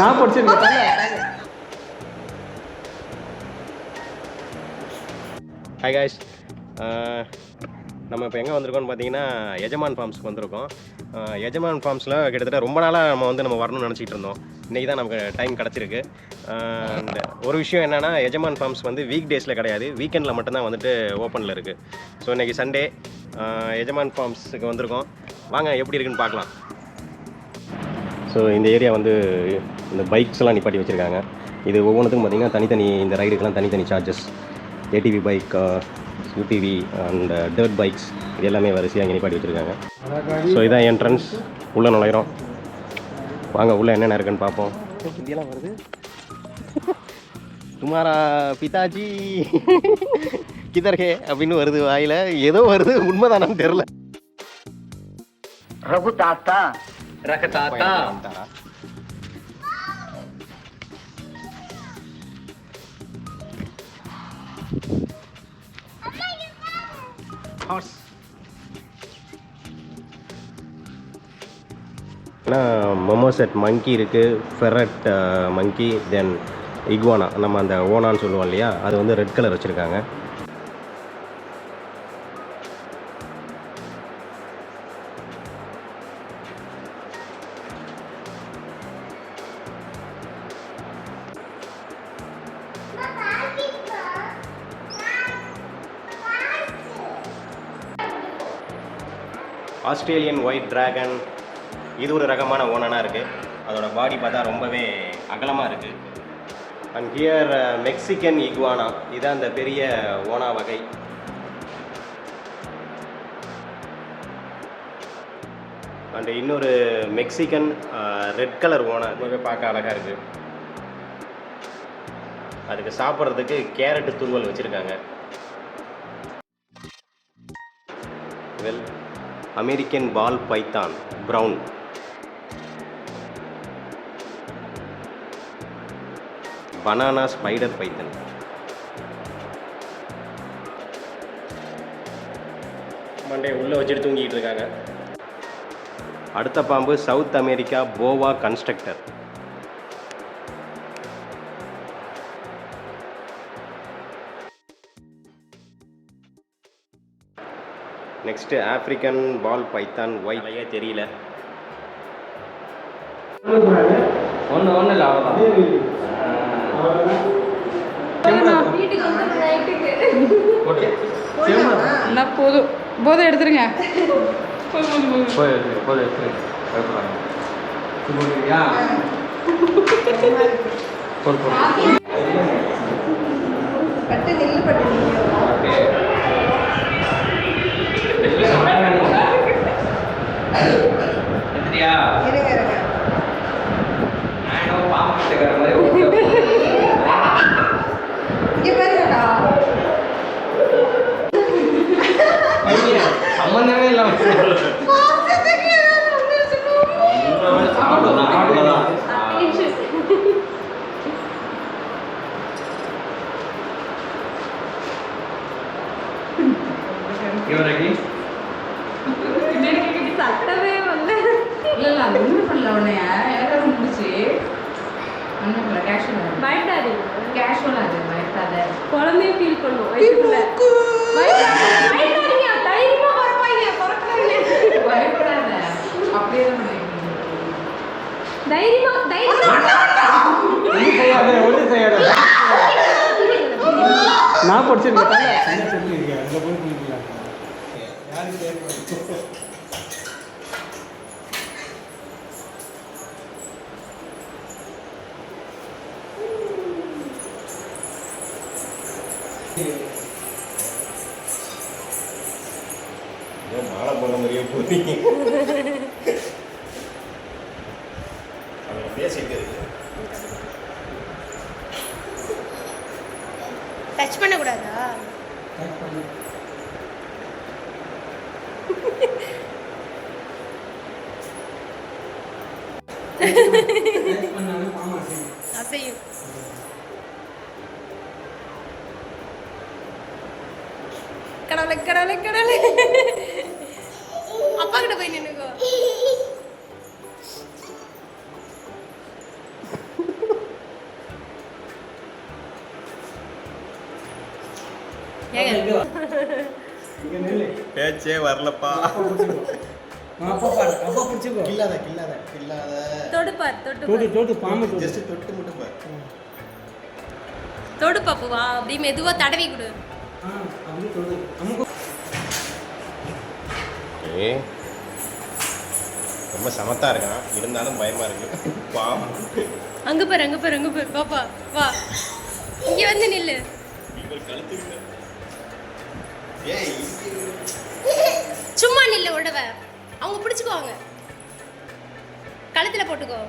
நான் படிச்சிருக்கேன். Hi guys நம்ம இப்போ எங்கே வந்திருக்கோம்னு பார்த்தீங்கன்னா எஜமான் ஃபார்ம்ஸ்க்கு வந்திருக்கோம். எஜமான் ஃபார்ம்ஸில் கிட்டத்தட்ட ரொம்ப நாளாக நம்ம வந்து நம்ம வரணும்னு நினச்சிட்டு இருந்தோம். இன்றைக்கி தான் நமக்கு டைம் கிடச்சிருக்கு. அண்ட் ஒரு விஷயம் என்னென்னா எஜமான் ஃபார்ம்ஸ் வந்து வீக் டேஸில் கிடையாது. வீக்கெண்டில் மட்டும்தான் வந்துட்டு ஓப்பனில் இருக்குது ஸோ இன்றைக்கி சண்டே எஜமான் ஃபார்ம்ஸுக்கு வந்திருக்கோம். வாங்க எப்படி இருக்குன்னு பார்க்கலாம். ஸோ இந்த ஏரியா வந்து இந்த பைக்ஸ்லாம் நிப்பாட்டி வச்சுருக்காங்க. இது ஒவ்வொன்றுத்துக்கும் பார்த்திங்கன்னா தனித்தனி இந்த ரைடுக்கெலாம் தனித்தனி charges ATV bike UTV and dirt bikes இது எல்லாமே வரிசையாக இங்கே நிப்பாட்டி வச்சுருக்காங்க. ஸோ இதான் என்ட்ரன்ஸ் உள்ளே நுழையிறோம். வாங்க உள்ளே என்னென்ன இருக்குன்னு பார்ப்போம். இதெல்லாம் வருது. துமாரா பிதாஜி. கிதர்கே அப்படின்னு வருது வாயில். ஏதோ வருது. உண்மைதானான்னு தெரில ரகு தாத்தா. ஹார்ஸ் ஏன்னா மொமோசெட் மங்கி இருக்குது ஃபெரட் மங்கி தென் இக்வானா நம்ம அந்த ஓனான்னு சொல்லுவோம் இல்லையா? அது வந்து ரெட் கலர் வச்சுருக்காங்க. ஆஸ்திரேலியன் ஒயிட் டிராகன் இது ஒரு ரகமான ஓனானாக இருக்குது அதோட பாடி பார்த்தா ரொம்பவே அகலமாக இருக்குது அண்ட் ஹியர் மெக்சிகன் இக்வானா இதான் அந்த பெரிய ஓனா வகை. அண்ட் இன்னொரு மெக்சிகன் ரெட் கலர் ஓனா ரொம்பவே பார்க்க அழகாக இருக்குது அதுக்கு சாப்பிட்றதுக்கு கேரட்டு துருவல் வச்சுருக்காங்க. Well American ball python brown. Banana spider python. Monday உள்ளே வச்சுட்டு தூங்கிட்டு இருக்காங்க. அடுத்த பாம்பு South America boa constructor. Next African ball python white தெரியல. ஒன்று ஒன்றும் இல்லை அவ்வளோதான் போதும். போதும் எடுத்துருங்க. போதும் எடுத்துருங்க சொல்லுறியா போடு போடு பட்டு நெல் பட்டு ஓகே எடுத்துட்டியா இருங்க இருங்க நான் என்னவோ பாம்பு கிட்டக்கிற மாதிரி ஓகே இங்க பாருங்கடா சம்மந்தமே இல்லாம அவ்வளோதான் அவ்வளோதான் இவரைக்கு சட்டவே வந்து இல்லை இல்லை அது ஒன்றும் பண்ணல உடனே எனக்கு முடிச்சு ஒன்றும் பண்ணல கேஷுவல் பயப்படாதீங்க கேஷுவல் அது பயப்படாத குழந்தைய ஃபீல் பண்ணுவோம் வயிற்றுல பயப்படாதீங்க பயப்படாதீங்க தைரியமா பிறப்பாங்க பிறக்காங்க பயப்படாத அப்படியே தான் பண்ணிருக்கீங்க தைரியமா தைரியமா. செய்யாத நான் படிச்சிருக்கேன். மாலை போன மாதிரியே போறீங்க அதோட பேசிட்டு இருக்கு டச் பண்ணக்கூடாதா? அசையும். கடவுளை கடவுளை கடவுளை. பேச்சே வரலப்பா. அப்பா பாரு அப்பா பிடிச்சிக்கோ. கில்லாத கில்லாத கில்லாத. தொடுப்பார் தொட்டு தோடு தோடு பாம்பு ஜஸ்ட் தொட்டு மட்டும் பாரு. தொடு பாப்பு வா அப்படி மெதுவா தடவி கொடு. ஏ ரொம்ப சமத்தா இருக்கான். இருந்தாலும் பயமா இருக்கு. பாம்பு அங்க பாரு அங்க பாரு அங்க பாரு. பாப்பா வா இங்க வந்து நில்லு. ஏய் சும்மா நில்ல உடவ அவங்க பிடிச்சுக்குவாங்க. கழுத்துல போட்டுக்கோ.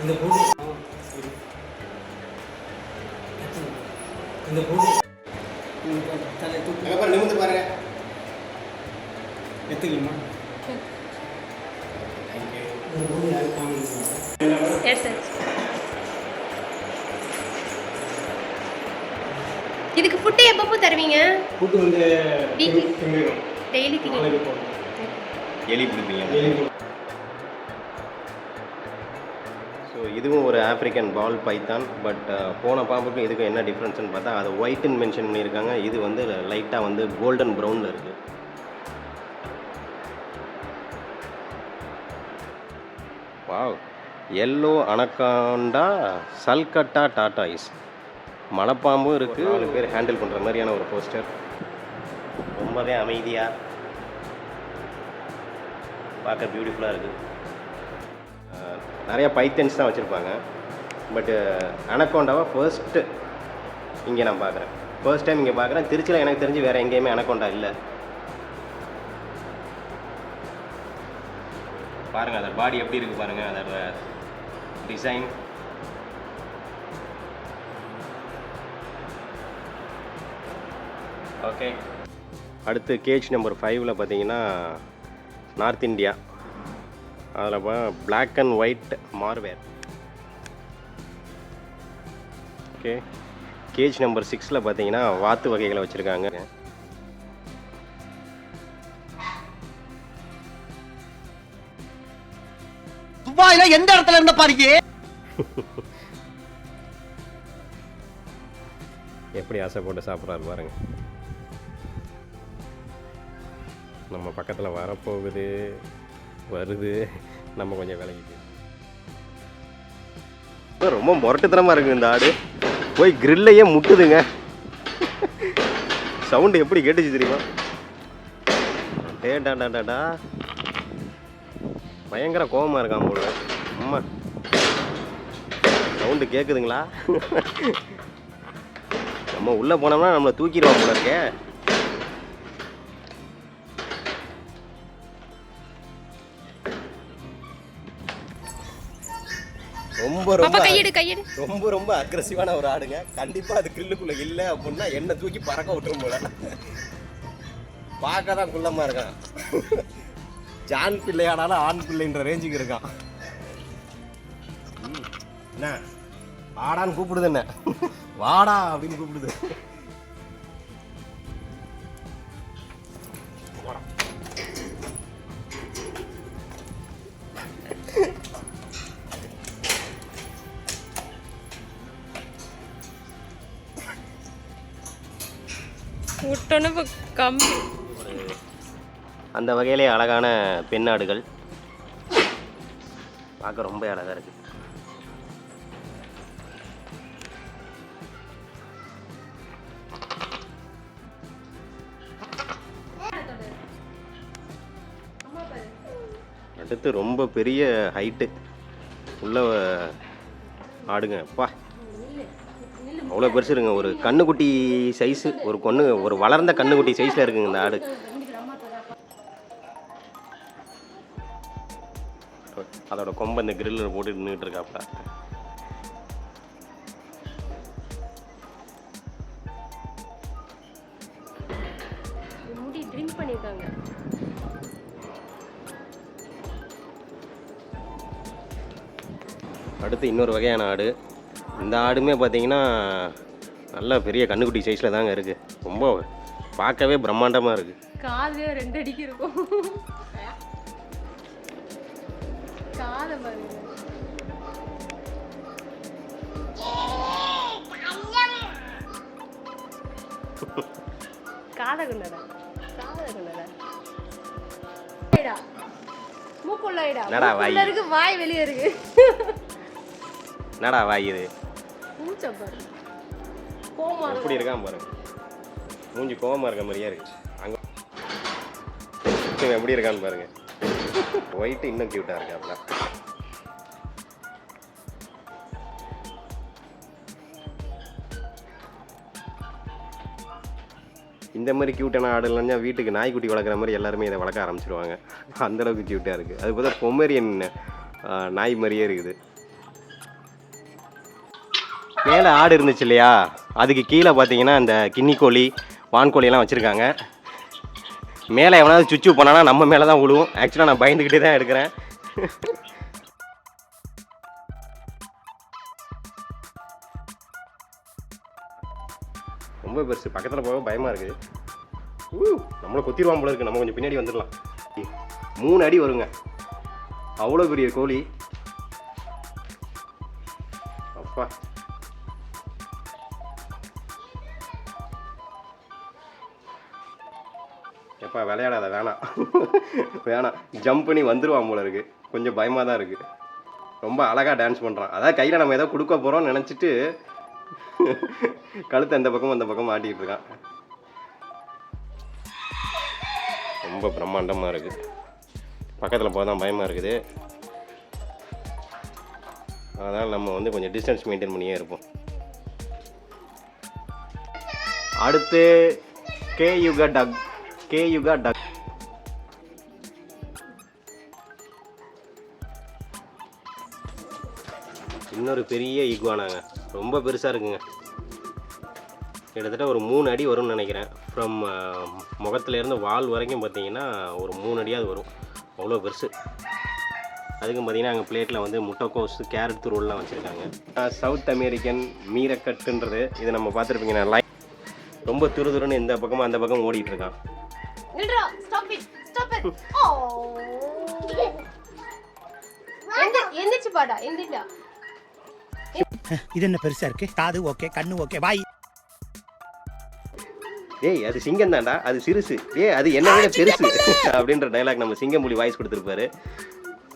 இந்த போடு இந்த போடு தலை தூக்கு அங்க பாரு நிமிந்து பாருங்க எத்துக்கலாமா இந்த போடு யாரு காமிங்க எஸ் எஸ் இதுக்கு ஃபுட்டு எப்பப்போ தருவீங்க? கூட்டு வந்து டெய்லி திங்க எலி பிடிப்பீங்க ஸோ இதுவும் ஒரு ஆப்பிரிக்கன் பால் பைத்தான் பட் போன பாம்புக்கும் இதுக்கும் என்ன டிஃப்ரென்ஸ்னு பார்த்தா அது ஒயிட்னு மென்ஷன் பண்ணியிருக்காங்க. இது வந்து லைட்டாக வந்து கோல்டன் ப்ரௌனில் இருக்குது wow yellow anaconda sulcata tortoise மலைப்பாம்பும் இருக்குது நாலு பேர் ஹேண்டில் பண்ணுற மாதிரியான ஒரு போஸ்டர் ரொம்பவே அமைதியாக பார்க்க பியூட்டிஃபுல்லாக இருக்குது நிறையா பைத்தன்ஸ் தான் வச்சுருப்பாங்க. பட்டு அனக்கோண்டாவை ஃபர்ஸ்ட்டு இங்கே நான் பார்க்குறேன். ஃபர்ஸ்ட் டைம் இங்கே பார்க்குறேன். திருச்சியில் எனக்கு தெரிஞ்சு வேறு எங்கேயுமே அனக்கோண்டா இல்லை. பாருங்கள் அதோட பாடி எப்படி இருக்குது பாருங்கள் அதோட டிசைன் ஓகே அடுத்து கேஜ் நம்பர் ஃபைவ்ல பார்த்தீங்கன்னா நார்த் இந்தியா அதில் பிளாக் அண்ட் ஒயிட் மார்வேர் ஓகே கேஜ் நம்பர் சிக்ஸில் பார்த்தீங்கன்னா வாத்து வகைகளை வச்சுருக்காங்க. துபாயில எந்த இடத்துல இருந்த பாருங்க எப்படி ஆசைப்பட்டு சாப்பிட்றாரு பாருங்க. நம்ம பக்கத்தில் வரப்போகுது வருது. நம்ம கொஞ்சம் விலகிட்டு ரொம்ப முரட்டுத்தனமாக இருக்குது இந்த ஆடு. போய் கிரில்லையே முட்டுதுங்க. சவுண்டு எப்படி கேட்டுச்சு தெரியுமா? டேடாடாடாடா பயங்கர கோபமாக இருக்கான் போல. அம்மா. சவுண்டு கேட்குதுங்களா நம்ம உள்ளே போனோம்னா நம்மளை தூக்கிடுவான் போல இருக்கே. ரொம்ப ரொம்ப கையெடு கையெடு. ரொம்ப ரொம்ப அக்ரஸிவான ஒரு ஆடுங்க. கண்டிப்பா அது கில்லுக்குள்ள இல்லை அப்படின்னா என்ன தூக்கி பறக்க விட்டுரும் போல. பார்க்க தான் குள்ளமா இருக்கான். ஜான் பிள்ளையானாலும் ஆண் பிள்ளைன்ற ரேஞ்சுக்கு இருக்கான். என்ன? வாடான்னு கூப்பிடுது என்ன? வாடா அப்படின்னு கூப்பிடுது. விட்டோன்னு இப்போ கம்பி அந்த வகையிலே அழகான பெண்ணாடுகள். பார்க்க ரொம்ப அழகாக இருக்குது அடுத்து ரொம்ப பெரிய ஹைட்டு உள்ள ஆடுங்க. அப்பா அவ்வளோ பெருசு இருங்க ஒரு கண்ணுக்குட்டி சைஸு ஒரு கொன்று ஒரு வளர்ந்த கண்ணுக்குட்டி சைஸில் இருக்குங்க இந்த ஆடு. அதோட கொம்பை இந்த கிரில்லில் போட்டு நின்றுட்டு இருக்காப்ல பண்ணியிருக்காங்க அடுத்து இன்னொரு வகையான ஆடு. இந்த ஆடுமே பார்த்திங்கன்னா நல்லா பெரிய கண்ணுக்குட்டி சைஸில் தாங்க இருக்குது ரொம்ப பார்க்கவே பிரம்மாண்டமாக இருக்குது காது ரெண்டு அடிக்கு இருக்கும். காதை பாருங்க. வாய் வெளியே இருக்கு. என்னடா வாய் இது? மூச்ச பாரு. கோமா எப்படி இருக்கான் பாருங்க. மூஞ்சி கோவமா இருக்க மாதிரியா இருக்கு. அங்க எப்படி இருக்கான்னு பாருங்க. ஒயிட் இன்னும் கியூட்டா இருக்காப்ல இந்த மாதிரி கியூட்டான ஆடுலாம் வீட்டுக்கு நாய்க்குட்டி வளர்க்குற மாதிரி எல்லாருமே இதை வளர்க்க ஆரம்பிச்சிருவாங்க. அந்த அளவுக்கு கியூட்டாக இருக்குது அது பார்த்தா பொமேரியன் நாய் மாதிரியே இருக்குது. மேலே ஆடு இருந்துச்சு இல்லையா? அதுக்கு கீழே பார்த்தீங்கன்னா இந்த கின்னி கோழி வச்சுருக்காங்க. மேலே எவனாவது சுச்சு பண்ணானா நம்ம மேலே தான் விழுவும் ஆக்சுவலாக நான் பயந்துக்கிட்டே தான் எடுக்கிறேன். ரொம்ப பெருசு. பக்கத்தில் போக பயமாக இருக்குது. ஊ, நம்மளை கொத்திடுவான் போல இருக்குது நம்ம கொஞ்சம் பின்னாடி வந்துடலாம். மூணு அடி வருங்க. அவ்வளோ பெரிய கோழி. அப்பா. அப்பா விளையாடாத வேணாம். வேணாம். ஜம்ப் பண்ணி வந்துடுவான் போல இருக்கு. கொஞ்சம் பயமாக தான் இருக்கு. ரொம்ப அழகாக டான்ஸ் பண்ணுறான் அதாவது கையில் நம்ம ஏதோ கொடுக்க போகிறோம்னு நினச்சிட்டு கழுத்து அந்த பக்கம் அந்த பக்கம் மாட்டிக்கிட்டு இருக்கான். ரொம்ப பிரம்மாண்டமாக இருக்குது பக்கத்தில் போக தான் பயமாக இருக்குது. அதனால் நம்ம வந்து கொஞ்சம் டிஸ்டன்ஸ் மெயின்டைன் பண்ணியே இருப்போம். அடுத்து கே யுகா டக் கே யுகா டக் இன்னொரு பெரிய ஈக்குவானாங்க ரொம்ப பெருசாக இருக்குங்க. கிட்டத்தட்ட ஒரு மூணு அடி வரும்னு நினைக்கிறேன். ஃப்ரம் uh, முகத்துலேருந்து வால் வரைக்கும் பார்த்தீங்கன்னா ஒரு மூணு அடியாவது வரும். அவ்வளோ பெருசு. அதுக்கும் பார்த்தீங்கன்னா அங்கே பிளேட்டில் வந்து முட்டைக்கோஸ் கேரட் துருவெல்லாம் வச்சுருக்காங்க. சவுத் அமெரிக்கன் மீரக்கட்டுன்றது இது நம்ம பார்த்துருப்பீங்க. நான் லைன் ரொம்ப துரு துருன்னு இந்த பக்கமும் அந்த பக்கம் ஓடிட்டு இருக்கான். நில்றா. ஸ்டாப் இட் ஸ்டாப் இட் ஓ எந்த எந்திரிச்சு பாடா. எந்திரிடா. இது என்ன பெருசா இருக்கு? காது ஓகே கண்ணு ஓகே வாய். ஏய் அது சிங்கம் தான்டா. அது சிறுசு. ஏய் அது என்ன விட பெருசு. அப்படின்ற டைலாக் நம்ம சிங்கம்புலி வாய்ஸ் கொடுத்துருப்பாரு.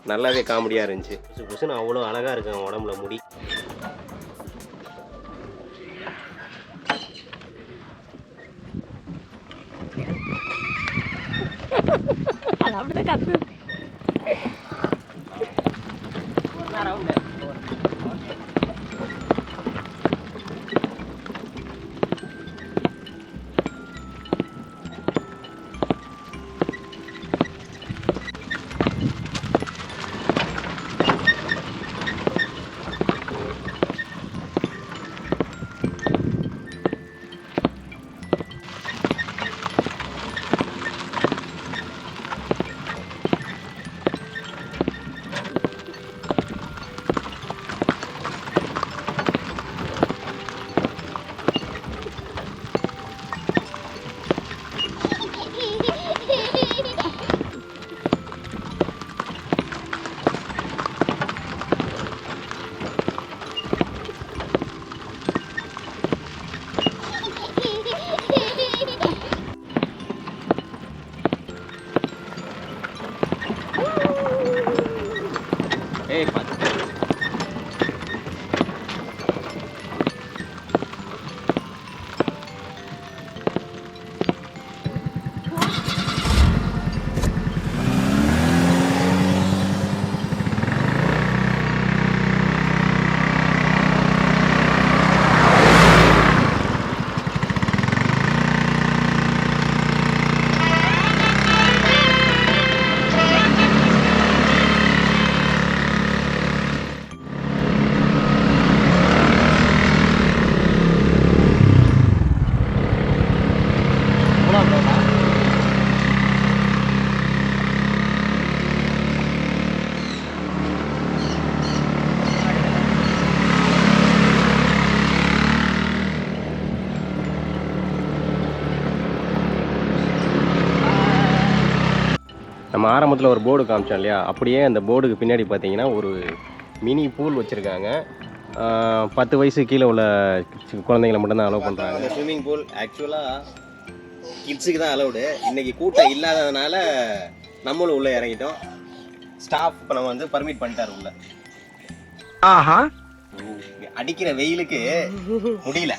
நல்லாவே காமெடியாக இருந்துச்சு. புசு புசுன்னு அவ்வளோ அழகாக இருக்கு அவன் உடம்புல முடி. ஏய் ஆரம்பத்தில் ஒரு போர்டு காமிச்சோம் இல்லையா? அப்படியே அந்த போர்டுக்கு பின்னாடி பார்த்தீங்கன்னா ஒரு மினி பூல் வச்சுருக்காங்க. பத்து வயசு கீழே உள்ள குழந்தைங்களை மட்டும்தான் அலோவ் பண்ணுறாங்க அந்த ஸ்விம்மிங் பூல் ஆக்சுவலாக கிட்ஸுக்கு தான் அலௌடு இன்றைக்கி கூட்டம் இல்லாததுனால நம்மளும் உள்ளே இறங்கிட்டோம். ஸ்டாஃப் இப்போ நம்ம வந்து பர்மிட் பண்ணிட்டார் உள்ள. ஆஹா. அடிக்கிற வெயிலுக்கு முடியல.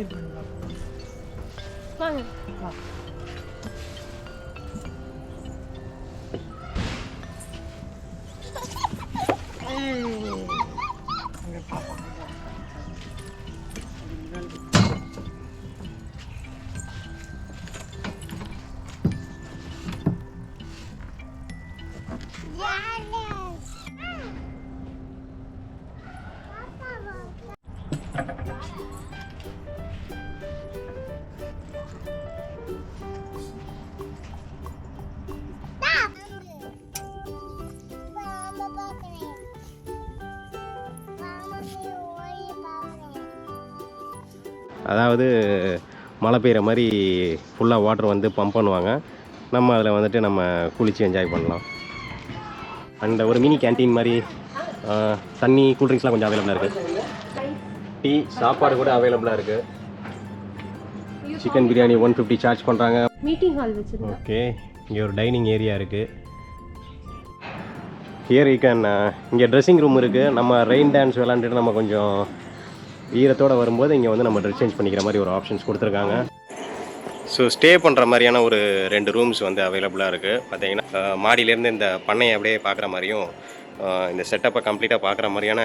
வாங்க அதாவது மழை பெய்கிற மாதிரி ஃபுல்லாக வாட்டர் வந்து பம்ப் பண்ணுவாங்க. நம்ம அதில் வந்துட்டு நம்ம குளித்து என்ஜாய் பண்ணலாம். அண்ட் ஒரு மினி கேண்டீன் மாதிரி தண்ணி கூல்ட்ரிங்க்ஸ்லாம் கொஞ்சம் அவைலபிளாக இருக்குது டீ சாப்பாடு கூட அவைலபிளாக இருக்குது chicken biryani one fifty charge பண்ணுறாங்க மீட்டிங் ஹால் ஓகே இங்கே ஒரு டைனிங் ஏரியா இருக்குது ஹியர் யூ கேன் இங்கே ட்ரெஸ்ஸிங் ரூம் இருக்குது நம்ம ரெயின் டான்ஸ் விளாண்டுட்டு நம்ம கொஞ்சம் ஈரத்தோடு வரும்போது இங்கே வந்து நம்ம ட்ரெஸ் சேஞ்ச் பண்ணிக்கிற மாதிரி ஒரு ஆப்ஷன்ஸ் கொடுத்துருக்காங்க. ஸோ ஸ்டே பண்ணுற மாதிரியான ஒரு ரெண்டு ரூம்ஸ் வந்து அவைலபிளாக இருக்குது பார்த்தீங்கன்னா மாடியிலேருந்து இந்த பண்ணையை அப்படியே பார்க்குற மாதிரியும் இந்த செட்டப்பை கம்ப்ளீட்டாக பார்க்குற மாதிரியான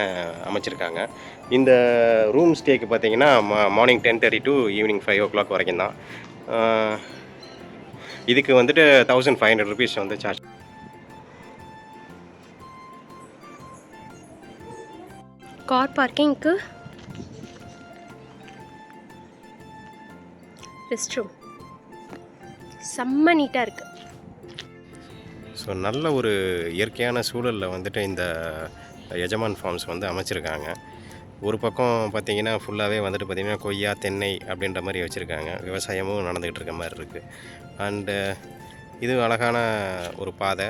அமைச்சிருக்காங்க. இந்த ரூம் ஸ்டேக்கு பார்த்தீங்கன்னா morning ten thirty to evening five o'clock வரைக்கும் தான். இதுக்கு வந்துட்டு தௌசண்ட் ஃபைவ் ஹண்ட்ரட் ருபீஸ் வந்து சார்ஜ் கார் பார்க்கிங்க்கு ரெஸ்ட் ரூம் செம்ம நீட்டாக இருக்குது ஸோ நல்ல ஒரு இயற்கையான சூழலில் வந்துட்டு இந்த எஜமான் ஃபார்ம்ஸ் வந்து அமைச்சிருக்காங்க. ஒரு பக்கம் பார்த்தீங்கன்னா ஃபுல்லாகவே வந்துட்டு பார்த்திங்கன்னா கொய்யா தென்னை அப்படின்ற மாதிரி வச்சுருக்காங்க. விவசாயமும் நடந்துக்கிட்டு இருக்க மாதிரி இருக்குது அண்டு இது அழகான ஒரு பாதை.